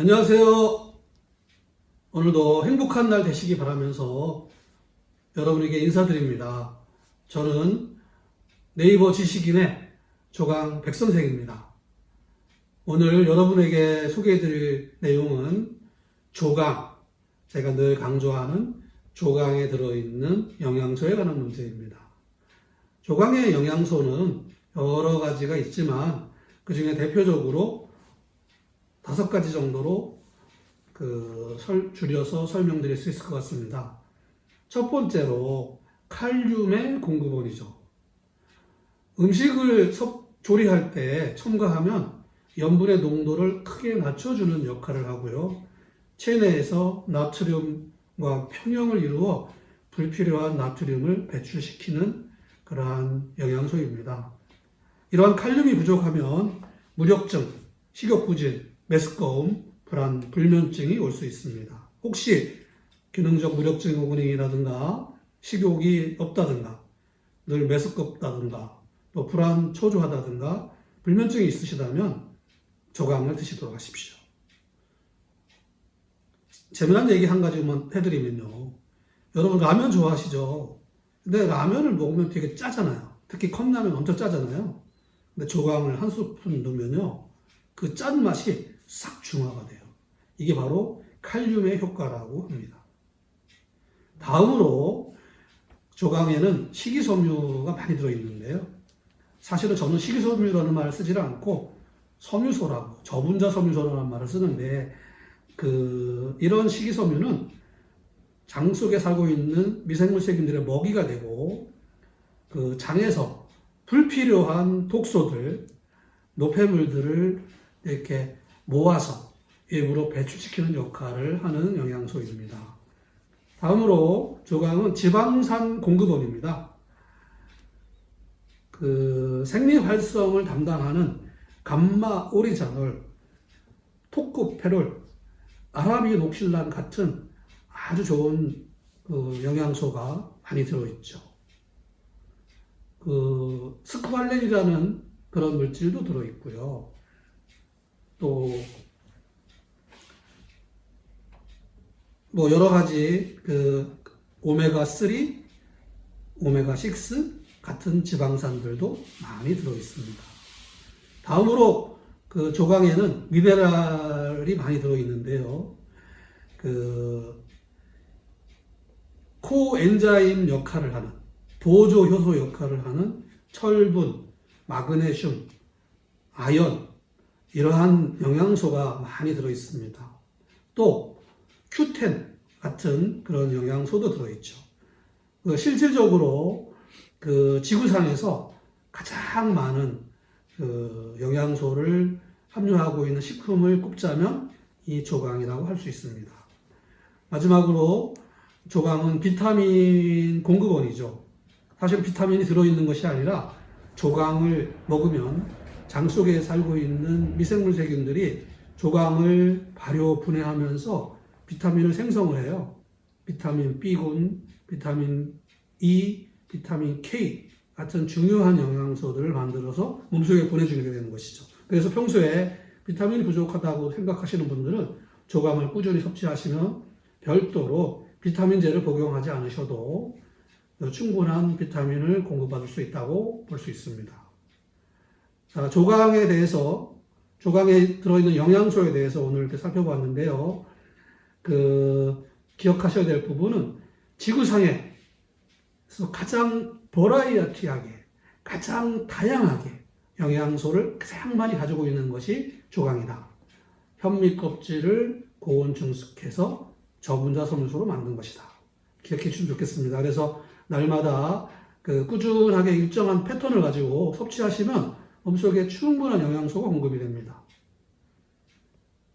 안녕하세요. 오늘도 행복한 날 되시기 바라면서 여러분에게 인사드립니다. 저는 네이버 지식인의 조강 백선생입니다. 오늘 여러분에게 소개해드릴 내용은 조강, 제가 늘 강조하는 조강에 들어있는 영양소에 관한 문제입니다. 조강의 영양소는 여러 가지가 있지만 그 중에 대표적으로 다섯 가지 정도로 그 설- 줄여서 설명드릴 수 있을 것 같습니다. 첫 번째로 칼륨의 공급원이죠. 음식을 섭- 조리할 때 첨가하면 염분의 농도를 크게 낮춰주는 역할을 하고요. 체내에서 나트륨과 평형을 이루어 불필요한 나트륨을 배출시키는 그러한 영양소입니다. 이러한 칼륨이 부족하면 무력증, 식욕부진, 메스꺼움, 불안, 불면증이 올 수 있습니다. 혹시 기능적 무력증 호근이라든가 식욕이 없다든가 늘 메스껍다든가 또 불안, 초조하다든가 불면증이 있으시다면 조강을 드시도록 하십시오. 재미난 얘기 한 가지만 해드리면요. 여러분 라면 좋아하시죠? 근데 라면을 먹으면 되게 짜잖아요. 특히 컵라면 엄청 짜잖아요. 근데 조강을 한 스푼 넣으면요. 그 짠 맛이 싹 중화가 돼요. 이게 바로 칼륨의 효과라고 합니다. 다음으로 조강에는 식이섬유가 많이 들어있는데요. 사실은 저는 식이섬유라는 말을 쓰지 않고 섬유소라고 저분자 섬유소라는 말을 쓰는데 그 이런 식이섬유는 장 속에 살고 있는 미생물 세균들의 먹이가 되고 그 장에서 불필요한 독소들, 노폐물들을 이렇게 모아서 외부로 배출시키는 역할을 하는 영양소입니다. 다음으로 조강은 지방산 공급원입니다. 그 생리 활성을 담당하는 감마 오리자놀, 토코페롤, 아라비녹실란 같은 아주 좋은 그 영양소가 많이 들어있죠. 그 스크왈렌이라는 그런 물질도 들어있고요. 또 뭐 여러 가지 그 오메가 3, 오메가 6 같은 지방산들도 많이 들어 있습니다. 다음으로 그 조강에는 미네랄이 많이 들어 있는데요. 그 코엔자임 역할을 하는 보조 효소 역할을 하는 철분, 마그네슘, 아연 이러한 영양소가 많이 들어 있습니다. 또 큐텐 같은 그런 영양소도 들어있죠. 그 실질적으로 그 지구상에서 가장 많은 그 영양소를 함유하고 있는 식품을 꼽자면 이 조강이라고 할 수 있습니다. 마지막으로 조강은 비타민 공급원이죠. 사실 비타민이 들어있는 것이 아니라 조강을 먹으면 장 속에 살고 있는 미생물 세균들이 조강을 발효 분해하면서 비타민을 생성을 해요. 비타민 B군, 비타민 E, 비타민 K 같은 중요한 영양소들을 만들어서 몸속에 보내주게 되는 것이죠. 그래서 평소에 비타민이 부족하다고 생각하시는 분들은 조감을 꾸준히 섭취하시면 별도로 비타민제를 복용하지 않으셔도 충분한 비타민을 공급받을 수 있다고 볼 수 있습니다. 자, 조강에 대해서, 조강에 들어있는 영양소에 대해서 오늘 이렇게 살펴봤는데요. 그, 기억하셔야 될 부분은 지구상에서 가장 버라이어티하게, 가장 다양하게 영양소를 가장 많이 가지고 있는 것이 조강이다. 현미 껍질을 고온 증식해서 저분자 섬유소로 만든 것이다. 기억해 주시면 좋겠습니다. 그래서 날마다 그 꾸준하게 일정한 패턴을 가지고 섭취하시면 몸속에 충분한 영양소가 공급이 됩니다.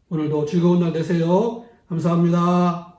오늘도 즐거운 날 되세요. 감사합니다.